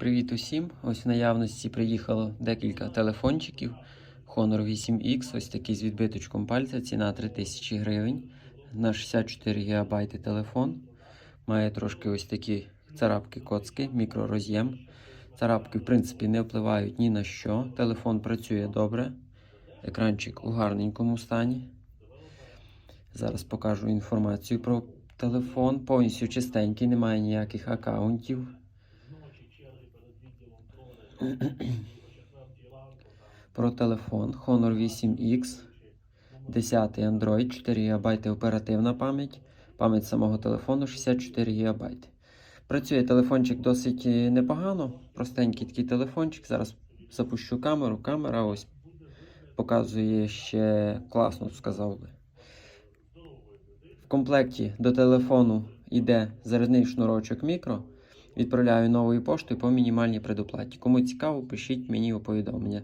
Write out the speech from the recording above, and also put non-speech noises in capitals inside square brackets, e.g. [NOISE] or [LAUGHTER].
Привіт усім! Ось в наявності приїхало декілька телефончиків. Honor 8X, ось такий з відбиточком пальця, ціна 3000 гривень. На 64 ГБ телефон. Має трошки ось такі царапки коцки, мікророз'єм. Царапки, в принципі, не впливають ні на що. Телефон працює добре. Екранчик у гарненькому стані. Зараз покажу інформацію про телефон. Повністю чистенький, немає ніяких аккаунтів. [COUGHS] Про телефон Honor 8X, 10 Android, 4 ГБ оперативна пам'ять, пам'ять самого телефону 64 ГБ. Працює телефончик досить е, непогано, простенький такий телефончик. Зараз запущу камеру. Камера ось показує ще класно, сказав би. В комплекті до телефону йде зарядний шнурочок мікро. Відправляю новою поштою по мінімальній предоплаті. Кому цікаво, пишіть мені у повідомлення.